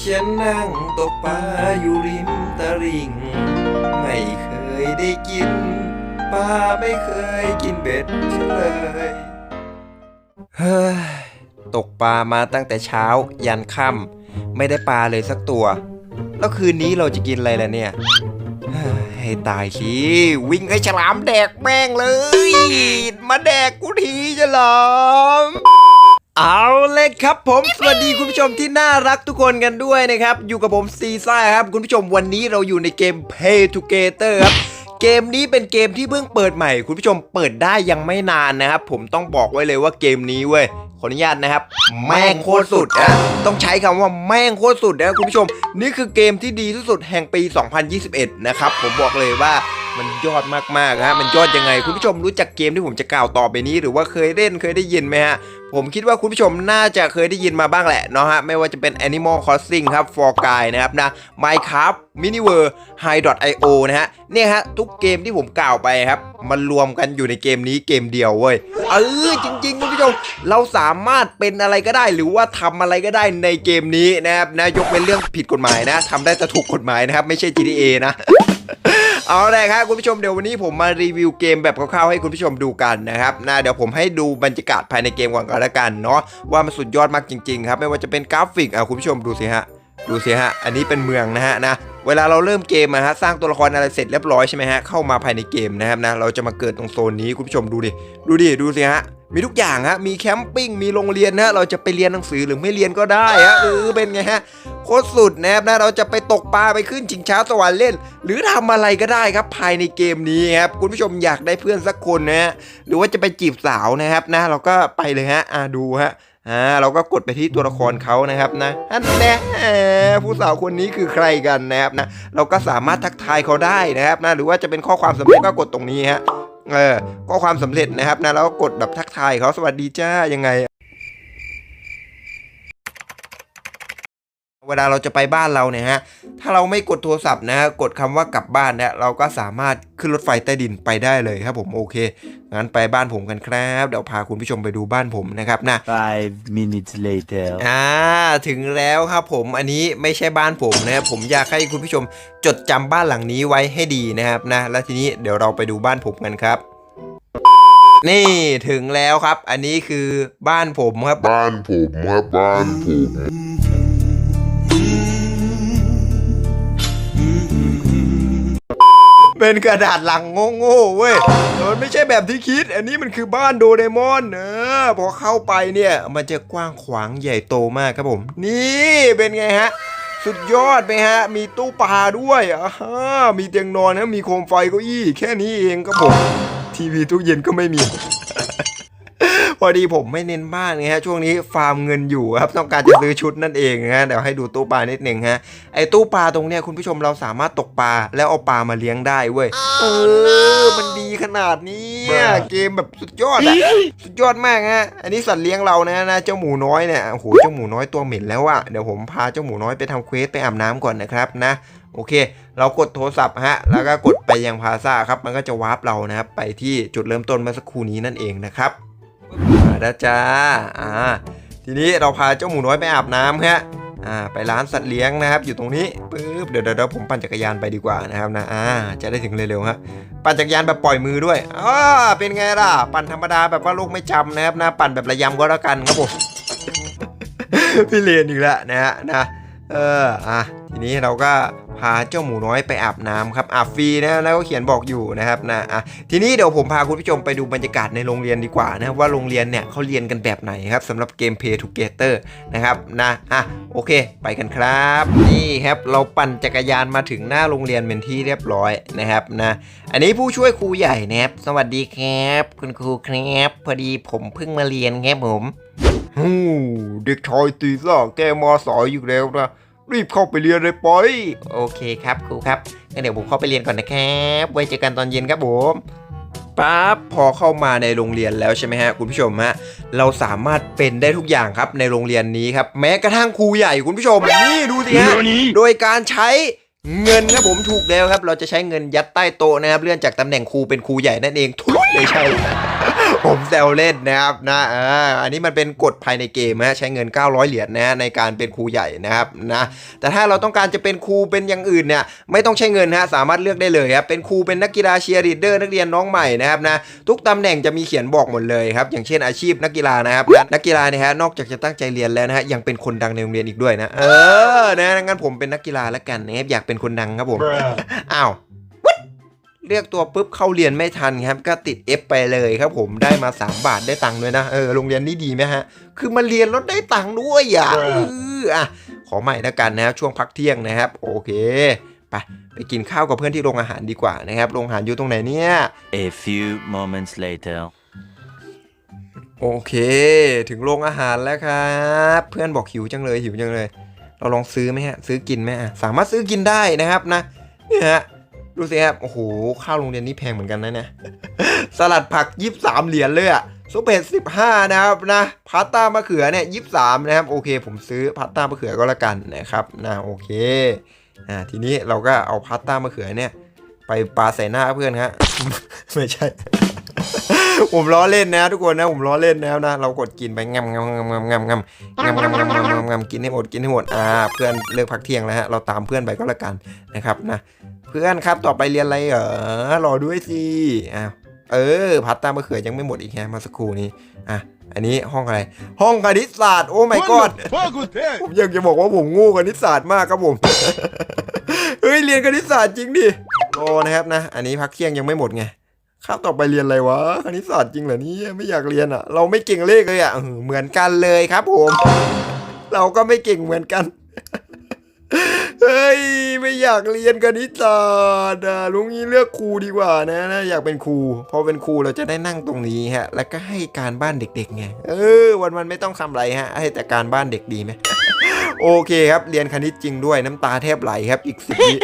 ฉันนั่งตกปลาอยู่ริมตลิ่ง ไม่เคยได้กินปลาไม่เคยกินเบ็ดฉันเลยเฮ้ยตกปลามาตั้งแต่เช้า ยันค่ำไม่ได้ปลาเลยสักตัว แล้วคืนนี้เราจะกินอะไรล่ะเนี่ยเฮ้ยให้ตายสิวิ่งให้ฉลามแดกแม่งเลย มาแดกกูทีฉลาม เอาเลยครับผม สวัสดีคุณผู้ชมที่น่ารักทุกคนกันด้วยนะครับ อยู่กับผมซีซ่าครับ คุณผู้ชมวันนี้เราอยู่ในเกม Pay Together ครับเกมนี้เป็นเกมที่เพิ่งเปิดใหม่ คุณผู้ชมเปิดได้ยังไม่นานนะครับ ผมต้องบอกไว้เลยว่าเกมนี้เว้ยขออนุญาตนะครับ แม่งโคตรสุดนะต้องใช้คำว่าแม่งโคตรสุดนะคุณผู้ชม นี่คือเกมที่ดีที่สุดแห่งปี 2021 นะครับผมบอกเลยว่า มันยอดมากๆฮะมันยอดยังไง คุณผู้ชมรู้จักเกมที่ผมจะกล่าวต่อไปนี้ หรือว่าเคยเล่นเคยได้ยินไหมฮะผมคิดว่าคุณผู้ชมน่าจะเคยได้ยินมาบ้างแหละเนาะฮะไม่ว่าจะเป็น Animal Crossing ครับ For Guy นะครับนะ Minecraft Miniverse High.io นะฮะเนี่ยฮะทุกเกมที่ผมกล่าวไปครับมันรวมกันอยู่ในเกมนี้เกมเดียวเว้ยเออจริงๆคุณผู้ชมเราสามารถเป็นอะไรก็ได้ หรือว่าทำอะไรก็ได้ในเกมนี้นะครับนะยกเป็นเรื่องผิดกฎหมายนะทำได้แต่ถูกกฎหมายนะครับไม่ใช่ GTA นะ เอาเลยครับคุณผู้ชมเดี๋ยววันนี้ผมมารีวิวเกมแบบคร่าวๆให้คุณผู้ชมดูกันนะครับนะเดี๋ยวผมให้ดูบรรยากาศภายในเกมก่อนก็แล้วกันเนาะว่ามันสุดยอดมากจริงๆครับไม่ว่าจะเป็นกราฟิกอะคุณผู้ชมดูสิฮะดูสิฮะ อันนี้เป็นเมืองนะฮะนะ เวลาเราเริ่มเกมนะฮะ สร้างตัวละครอะไรเสร็จเรียบร้อยใช่ไหมฮะ เข้ามาภายในเกมนะครับนะ เราจะมาเกิดตรงโซนนี้คุณผู้ชมดูดิ ดูดิ ดูสิฮะ มีทุกอย่างฮะ มีแคมปิ้ง มีโรงเรียนนะเราจะไปเรียนหนังสือหรือไม่เรียนก็ได้ฮะเออเป็นไงฮะ โคตรสุดนะครับนะ เราจะไปตกปลาไปขึ้นชิงช้าสวรรค์เล่น หรือทำอะไรก็ได้ครับภายในเกมนี้ครับ คุณผู้ชมอยากได้เพื่อนสักคนนะฮะ หรือว่าจะไปจีบสาวนะครับนะ เราก็ไปเลยฮะ อ่าดูฮะอ่าเราก็กดไปที่ตัวละครเขานะครับนะอันแน่ผู้สาวคนนี้คือใครกันนะครับนะ เราก็สามารถทักทายเขาได้นะครับนะ หรือว่าจะเป็นข้อความสำเร็จก็กดตรงนี้ฮะ เออก็ความสำเร็จนะครับนะแล้วก็กดแบบทักทายเขาสวัสดีจ้ายังไง เวลาเราจะไปบ้านเราเนี่ยฮะ ถ้าเราไม่กดโทรศัพท์นะฮะกดคำว่ากลับบ้านเนี่ยเราก็สามารถขึ้นรถไฟใต้ดินไปได้เลยครับผมโอเค งั้นไปบ้านผมกันครับ เดี๋ยวพาคุณผู้ชมไปดูบ้านผมนะครับนะ Five minutes later. อ่าถึงแล้วครับผมอันนี้ไม่ใช่บ้านผมนะครับผมอยากให้คุณผู้ชมจดจำบ้านหลังนี้ไว้ให้ดีนะครับนะ แล้วทีนี้เดี๋ยวเราไปดูบ้านผมกันครับนี่ถึงแล้วครับ อันนี้คือบ้านผมครับ บ้านผมครับบ้านผม เป็นกระดาษลังโง่ๆเว้ยมันไม่ใช่แบบที่คิด อันนี้มันคือบ้านโดเรมอนเออพอเข้าไปเนี่ย มันจะกว้างขวางใหญ่โตมากครับผม นี่เป็นไงฮะ สุดยอดไหมฮะ มีตู้ปลาด้วยอ่ามีเตียงนอนนะมีโคมไฟเก้าอี้ แค่นี้เองครับผม ทีวีตู้เย็นก็ไม่มี พอดีผมไม่เน้นบ้านไงฮะช่วงนี้ฟาร์มเงินอยู่ครับต้องการจะซื้อชุดนั่นเองนะฮะเดี๋ยวให้ดูตู้ปลานิดหนึ่งฮะไอ้ตู้ปลาตรงเนี้ยคุณผู้ชมเราสามารถตกปลาแล้วเอาปลามาเลี้ยงได้เว้ยเออมันดีขนาดนี้อะเกมแบบสุดยอดอะสุดยอดมากฮะอันนี้สัตว์เลี้ยงเรานะนะเจ้าหมูน้อยเนี่ยโอ้โหเจ้าหมูน้อยตัวเหม็นแล้วอะเดี๋ยวผมพาเจ้าหมูน้อยไปทำเควสไปอาบน้ำก่อนนะครับนะโอเค เรากดโทรศัพท์ฮะ แล้วก็กดไปยังพาซ่าครับ มันก็จะวาร์ปเรานะครับ ไปที่จุดเริ่มต้นเมื่อสักครู่นี้นั่นเองนะครับ มาแล้วจ้าอ่าทีนี้เราพาเจ้าหมูน้อยไปอาบน้ำฮะอ่าไปร้านสัตว์เลี้ยงนะครับ อยู่ตรงนี้ปึ๊บเดี๋ยวเดี๋ยวผมปั่นจักรยานไปดีกว่านะครับนะอ่าจะได้ถึงเร็วๆฮะปั่นจักรยานแบบปล่อยมือด้วยอ่าเป็นไงล่ะ ปั่นธรรมดาแบบว่าโลกไม่จำนะครับนะปั่นแบบระยำก็แล้วกันครับผมพี่เรียนอีกแล้วนะฮะนะเอออะทีนี้เราก็ พาเจ้าหมูน้อยไปอาบน้ำครับอาบฟรีนะแล้วก็เขียนบอกอยู่นะครับนะอะทีนี้เดี๋ยวผมพาคุณผู้ชมไปดูบรรยากาศในโรงเรียนดีกว่านะว่าโรงเรียนเนี่ยเขาเรียนกันแบบไหนครับสำหรับเกม Play Together นะครับนะอะโอเค ไปกันครับ นี่ครับเราปั่นจักรยานมาถึงหน้าโรงเรียนเป็นที่เรียบร้อยนะครับนะอันนี้ผู้ช่วยครูใหญ่นะครับสวัสดีครับ คุณครูครับพอดีผมเพิ่งมาเรียนครับผมฮู้เด็กชายตีซ่าแกมาสายอยู่แล้วนะ รีบเข้าไปเรียนเลยปอยโอเคครับครูครับงั้นเดี๋ยวผมเข้าไปเรียนก่อนนะครับ ไว้เจอกันตอนเย็นครับผมปั๊บพอเข้ามาในโรงเรียนแล้วใช่ไหมฮะคุณผู้ชมฮะเราสามารถเป็นได้ทุกอย่างครับในโรงเรียนนี้ครับ แม้กระทั่งครูใหญ่คุณผู้ชมนี่ดูสิฮะโดยการใช้ เงินครับผมถูกแล้วครับ เราจะใช้เงินยัดใต้โต๊ะนะครับ เลื่อนจากตำแหน่งครูเป็นครูใหญ่นั่นเองทุกไม่ใช่ ผมแซวเล่นนะครับนะเอออันนี้มันเป็นกฎภายในเกมนะใช้เงิน 900 เหรียญนะในการเป็นครูใหญ่นะครับนะแต่ถ้าเราต้องการจะเป็นครูเป็นอย่างอื่นเนี่ยไม่ต้องใช้เงินนะสามารถเลือกได้เลยครับเป็นครูเป็นนักกีฬาเชียร์ลีดเดอร์นักเรียนน้องใหม่นะครับนะทุกตำแหน่งจะมีเขียนบอกหมดเลยครับอย่างเช่นอาชีพนักกีฬานะครับนะนักกีฬาเนี่ยฮะนอกจากจะตั้งใจเรียนแล้วนะฮะยังเป็นคนดังในโรงเรียนอีกด้วยนะเออนะงั้นผมเป็นนักกีฬาแล้วกันนะครับอยากเป็นคนดังครับผม อ้าววัดเลือกตัวปุ๊บเข้าเรียนไม่ทันครับก็ติด F ไปเลยครับผมได้มา 3 บาทได้ตังค์ด้วยนะเออโรงเรียนนี้ดีไหมฮะ คือมาเรียนแล้วได้ตังค์ด้วยอะเอออะขอใหม่แล้วกันนะครับช่วงพักเที่ยงนะครับ โอเคไปไปกินข้าวกับเพื่อนที่โรงอาหารดีกว่านะครับโรงอาหารอยู่ตรงไหนเนี่ย A few moments later. โอเค ถึงโรงอาหารแล้วครับ เพื่อนบอกหิวจังเลยหิวจังเลย เราลองซื้อไหมฮะ ซื้อกินไหมอะสามารถซื้อกินได้นะครับนะเนี่ยฮะดูสิครับ โอ้โห ข้าวโรงเรียนนี่แพงเหมือนกันนะเนี่ย สลัดผักยี่สามเหรียญเลยอะซุปเห็ดสิบห้านะครับนะ พาสต้ามะเขือเนี่ยยี่สามนะครับ โอเค ผมซื้อพาสต้ามะเขือก็แล้วกันนะครับนะโอเค อ่า ทีนี้เราก็เอาพาสต้ามะเขือเนี่ย ไปปาใส่หน้าเพื่อนครับไม่ใช่ ผมล้อเล่นนะทุกคนนะผมล้อเล่นแล้วนะ เรากดกินไปงำงำงำงำงำงำงำงำงำงำงำงำงำกินให้หมดกินให้หมดอ่าเพื่อนเลิกพักเที่ยงแล้วฮะเราตามเพื่อนไปก็แล้วกันนะครับนะ เพื่อนครับต่อไปเรียนอะไรเหรอรอด้วยสิอ้าวเออพัตตามะเขือยังไม่หมดอีกแฮะมาสักครู่นี้อะอันนี้ห้องอะไร ห้องคณิตศาสตร์โอ้ my god ผมอยากจะบอกว่าผมโง่คณิตศาสตร์มากครับผมเฮ้ยเรียนคณิตศาสตร์จริงดิรอนะครับนะ อันนี้พักเที่ยงยังไม่หมดไง คาบต่อไปเรียนอะไรวะคณิตศาสตร์จริงเหรอเนี่ยไม่อยากเรียนอะ เราไม่เก่งเลขเลยอะเออเหมือนกันเลยครับผม เราก็ไม่เก่งเหมือนกันเฮ้ยไม่อยากเรียนคณิตศาสตร์อะลุงนี้เลือกครูดีกว่านะนะ อยากเป็นครูพอเป็นครูเราจะได้นั่งตรงนี้ฮะ แล้วก็ให้การบ้านเด็กๆไงเออวันวันๆไม่ต้องทำอะไรฮะ ให้แต่การบ้านเด็กดีไหมโอเคครับเรียนคณิตจริงด้วยน้ำตาแทบไหลครับอีกสิบวิ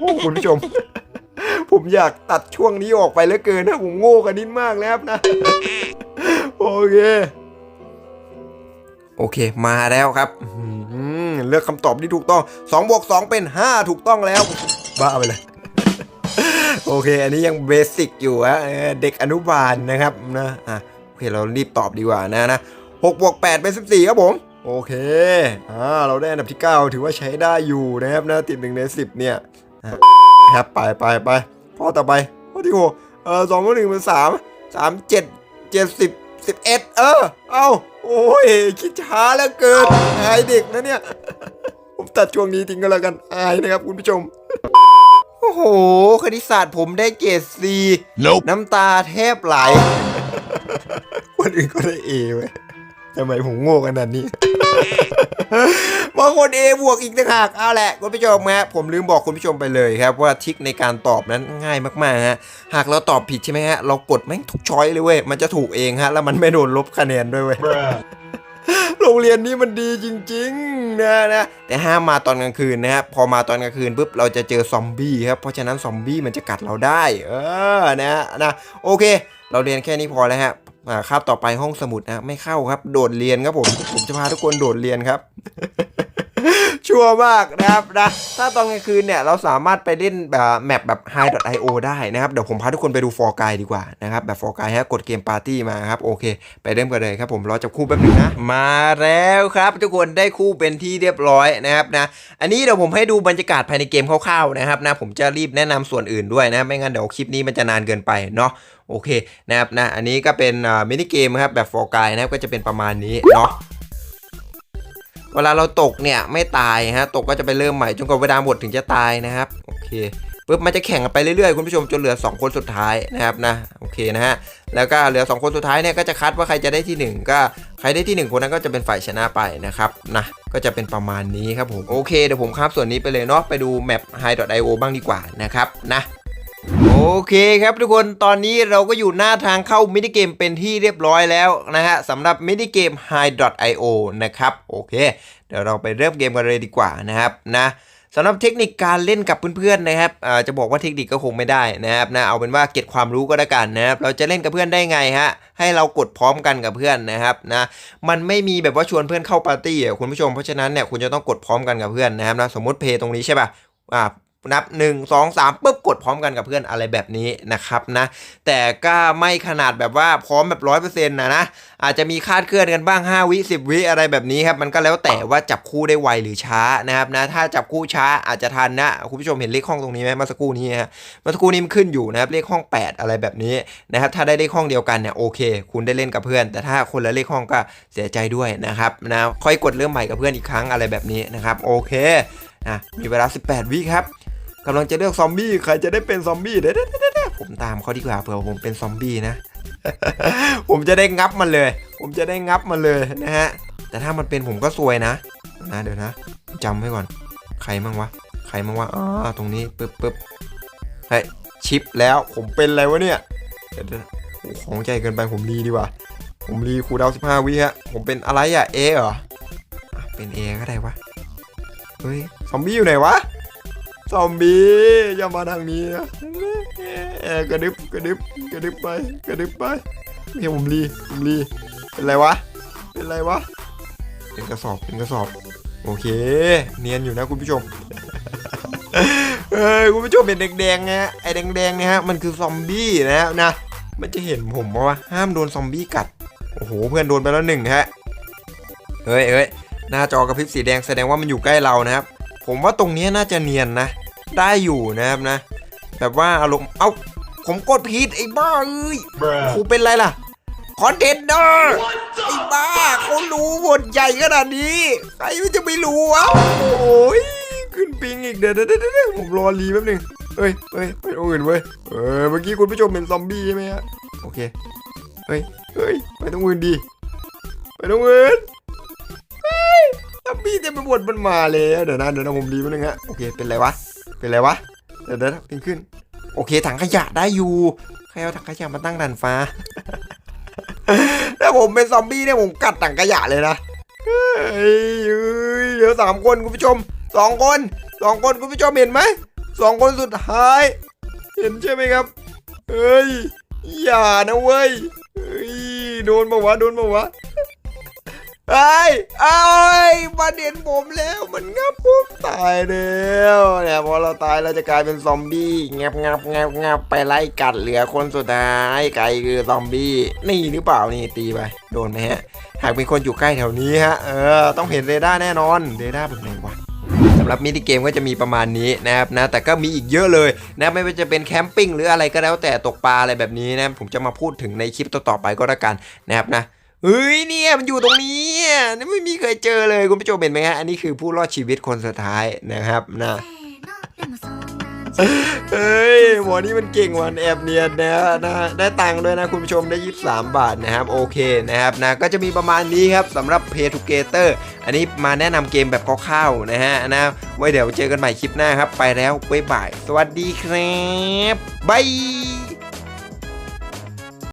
โอ้คุณผู้ชม ผมอยากตัดช่วงนี้ออกไปเหลือเกินนะผมโง่คณิตมากแล้วนะโอเค โอเค มาแล้วครับเลือกคำตอบที่ถูกต้อง2บวก2เป็น 5 ถูกต้องแล้ว บ้าไปเลยโอเค อันนี้ยังเบสิกอยู่ฮะเด็กอนุบาลนะครับนะอะโอเคเรารีบตอบดีกว่านะนะ6บวก8เป็น14ครับผม โอเคอ่าเราได้อันดับที่9ถือว่าใช้ได้อยู่นะครับนะติดหนึ่งใน10เนี่ยครับไปไปไป ข้อต่อไปข้อที่หกเออสองบวกหนึ่งเป็นสามสามเจ็ดเจ็ดสิบสิบเอ็ดเออ เอาโอ้ย คิดช้าแล้วเกินอายเด็กนะเนี่ย ผมตัดช่วงนี้ทิ้งก็แล้วกันอายนะครับคุณผู้ชม โอ้โห คณิตศาสตร์ผมได้เกรดซี Nope น้ำตาแทบไหลคนอื่นก็ได้เอเว้ยทำไมผมโง่ขนาดนี้ บางคนเอบวกอีกต่างหากเอาแหละคุณผู้ชมฮะผมลืมบอกคุณผู้ชมไปเลยครับว่าทิคในการตอบนั้นง่ายมากๆฮะหากเราตอบผิดใช่ไหมฮะเรากดแม่งทุกช้อยเลยเว้ยมันจะถูกเองฮะแล้วมันไม่โดนลบคะแนนด้วยเว้ยโรงเรียนนี้มันดีจริงๆนะนะแต่ห้ามมาตอนกลางคืนนะครับพอมาตอนกลางคืนปุ๊บเราจะเจอซอมบี้ครับเพราะฉะนั้นซอมบี้มันจะกัดเราได้ เออนะนะโอเค เราเรียนแค่นี้พอแล้วฮะ อ่าคาบต่อไปห้องสมุดนะไม่เข้าครับ โดดเรียนครับผมผมจะพาทุกคนโดดเรียนครับ ชัวร์มากนะครับนะถ้าตอนกลางคืนเนี่ยเราสามารถไปเล่นแบบแมปแบบ high.io ได้นะครับ เดี๋ยวผมพาทุกคนไปดูฟอร์กายดีกว่านะครับ แบบฟอร์กายฮะกดเกมปาร์ตี้มาครับ โอเค ไปเริ่มกันเลยครับผมรอจับคู่แป๊บนึงนะ มาแล้วครับ ทุกคนได้คู่เป็นที่เรียบร้อยนะครับนะอันนี้เดี๋ยวผมให้ดูบรรยากาศภายในเกมคร่าวๆนะครับนะผมจะรีบแนะนำส่วนอื่นด้วยนะไม่งั้นเดี๋ยวคลิปนี้มันจะนานเกินไปเนาะ โอเคนะครับนะอันนี้ก็เป็นมินิเกมครับแบบฟอร์กายนะครับก็จะเป็นประมาณนี้เนาะเวลาเราตกเนี่ยไม่ตายฮะตกก็จะไปเริ่มใหม่จนกว่าเวลาหมดถึงจะตายนะครับโอเคปุ๊บมันจะแข่งกันไปเรื่อยๆคุณผู้ชมจนเหลือ 2 คนสุดท้ายนะครับนะโอเคนะฮะแล้วก็เหลือ 2 คนสุดท้ายเนี่ยก็จะคัดว่าใครจะได้ที่ 1 ก็ใครได้ที่ 1 คนนั้นก็จะเป็นฝ่ายชนะไปนะครับนะก็จะเป็นประมาณนี้ครับผมโอเคเดี๋ยวผมข้ามส่วนนี้ไปเลยเนาะไปดูแมป high.io บ้างดีกว่านะครับนะ โอเคครับทุกคนตอนนี้เราก็อยู่หน้าทางเข้ามินิเกมเป็นที่เรียบร้อยแล้วนะฮะสำหรับมินิเกม high.io นะครับโอเค เดี๋ยวเราไปเริ่มเกมกันเลยดีกว่านะครับนะสำหรับเทคนิคการเล่นกับเพื่อนๆนะครับอ่าจะบอกว่าเทคนิคก็คงไม่ได้นะครับนะเอาเป็นว่าเก็บความรู้ก็แล้วกันนะครับเราจะเล่นกับเพื่อนได้ไงฮะให้เรากดพร้อมกันกับเพื่อนนะครับนะมันไม่มีแบบว่าชวนเพื่อนเข้าปาร์ตี้อะคุณผู้ชมเพราะฉะนั้นเนี่ยคุณจะต้องกดพร้อมกันกับเพื่อนนะครับนะสมมติเพย์ตรงนี้ใช่ป่ะอ่า นับ 1 2 3ปุ๊บกดพร้อมกันกับเพื่อนอะไรแบบนี้นะครับนะแต่ก็ไม่ขนาดแบบว่าพร้อมแบบร้อยเปอร์เซ็นนะนะอาจจะมีคาดเคลื่อนกันบ้าง 5 วิ 10 วิอะไรแบบนี้ครับมันก็แล้วแต่ว่าจับคู่ได้ไวหรือช้านะครับนะถ้าจับคู่ช้าอาจจะทันนะคุณผู้ชมเห็นเลขห้องตรงนี้ไหมเมื่อสักครู่นี้ฮะเมื่อสักครู่นี้มันขึ้นอยู่นะครับเลขห้อง 8 อะไรแบบนี้นะครับถ้าได้เลขห้องเดียวกันเนี่ยโอเค คุณได้เล่นกับเพื่อน แต่ถ้าคนละเลขห้องก็เสียใจด้วยนะครับนะค่อยกดเริ่มใหม่กับเพื่อนอีกครั้งอะไรแบบนี้นะครับโอเคอะมีเวลา 18 วิครับ กำลังจะเลือกซอมบี้ใครจะได้เป็นซอมบี้เด้อๆๆๆผมตามเขาดีกว่าเผื่อผมเป็นซอมบี้นะ ผมจะได้งับมันเลย ผมจะได้งับมันเลยนะฮะแต่ถ้ามันเป็นผมก็ซวยนะนะเดี๋ยวนะจำไว้ก่อน ใครมั่งวะใครมั่งวะอ๋อตรงนี้ปึ๊บปึ๊บเฮ้ยชิปแล้วผมเป็นอะไรวะเนี่ยเดี๋ยวๆโอ้ของใจเกินไปผมรีดีกว่า ผมรีครูดาวสิบห้าวิฮะผมเป็นอะไรอะเอเหรอะเป็นเอก็ได้วะเฮ้ยซอมบี้อยู่ไหนวะ ซอมบี้อย่ามาทางนี้นะเออกระดึบกระดึบกระดึบไปกระดึบไปเฮ้ยผมรีผมรีเป็นไรวะเป็นไรวะเป็นกระสอบเป็นกระสอบ โอเค เนียนอยู่นะคุณผู้ชมเอ้ยคุณผู้ชมเป็นแดงๆนะไอ้แดงๆเนี่ยฮะมันคือซอมบี้นะครับนะมันจะเห็นผมเพราว่าห้ามโดนซอมบี้กัดโอ้โหเพื่อนโดนไปแล้วหนึ่งฮะเฮ้ยเฮ้ยหน้าจอกระพริบสีแดงแสดงว่ามันอยู่ใกล้เรานะครับ ผมว่าตรงเนี้ยน่าจะเนียนนะ ได้อยู่นะครับนะ แบบว่าอารมณ์เอ้า ผมกดผิดไอ้บ้าเอ้ยครูเป็นไรล่ะคอนเทนเนอร์ไอ้บ้าเขารู้บทใหญ่ขนาดนี้ใครมันจะไม่รู้วะโอ้ยขึ้นปิงอีกเดี๋ยวเดี๋ยวเดี๋ยวเดี๋ยวผมรอรีแป๊บหนึงเฮ้ยเฮ้ยไปตรงอื่นเว้ยเออเมื่อกี้คุณผู้ชมเป็นซอมบี้ใช่ไหมฮะโอเคเฮ้ยเฮ้ยไปตรงอื่นดีไปตรงอื่นซอม บี้เต็มไปหมดมันมาแล้วเดี๋ยวนะเดี๋ยวนะผมรีบนึงฮะโอเคเป็นไรวะเป็นไรวะเดี๋ยวเดี๋ยวนะขึ้นขึ้น โอเคถังขยะได้อยู่ใครเอาถังขยะมาตั้งดันฟ้าถ้าผมเป็นซอมบี้เนี่ยผมกัดถังขยะเลยนะเฮ้ยเอ้ยเหลือสามคนคุณผู้ชมสองคนสองคนคุณผู้ชมเห็นไหมสองคนสุดท้าย เห็นใช่ไหมครับเฮ้ยอย่านะเว้ยเฮ้ยโดนมาวะโดนมาวะ ไอ้ไอ้ยมาเด่นผมแล้วมันงับผมตายแล้วเนี่ยพอเราตายเราจะกลายเป็นซอมบี้งับงับงับงับไปไล่กัดเหลือคนสุดท้ายไก่คือซอมบี้นี่หรือเปล่านี่ตีไปโดนไหมฮะ หากเป็นคนอยู่ใกล้แถวนี้ฮะเออต้องเห็นเรดาร์แน่นอนเรดาร์แบบไหนวะสำหรับมินิเกมก็จะมีประมาณนี้นะครับนะแต่ก็มีอีกเยอะเลยนะไม่ว่าจะเป็นแคมปิ้งหรืออะไรก็แล้วแต่ตกปลาอะไรแบบนี้นะผมจะมาพูดถึงในคลิปต่อๆไปก็แล้วกันนะครับนะ เฮ้ยเนี่ยมันอยู่ตรงนี้อะนี่ไม่มีเคยเจอเลยคุณผู้ชมเห็นไหมฮะอันนี้คือผู้รอดชีวิตคนสุดท้ายนะครับนะเฮ้ยหมอนี่มันเก่งวันแอบเนียนนะนะได้ตังค์ด้วยนะคุณผู้ชมได้ 23 บาทนะครับโอเคนะครับนะก็จะมีประมาณนี้ครับสำหรับ Pay Together อันนี้มาแนะนำเกมแบบคร่าวๆนะฮะนะไว้เดี๋ยวเจอกันใหม่คลิปหน้าครับ ไปแล้วบ๊ายบาย สวัสดีครับบาย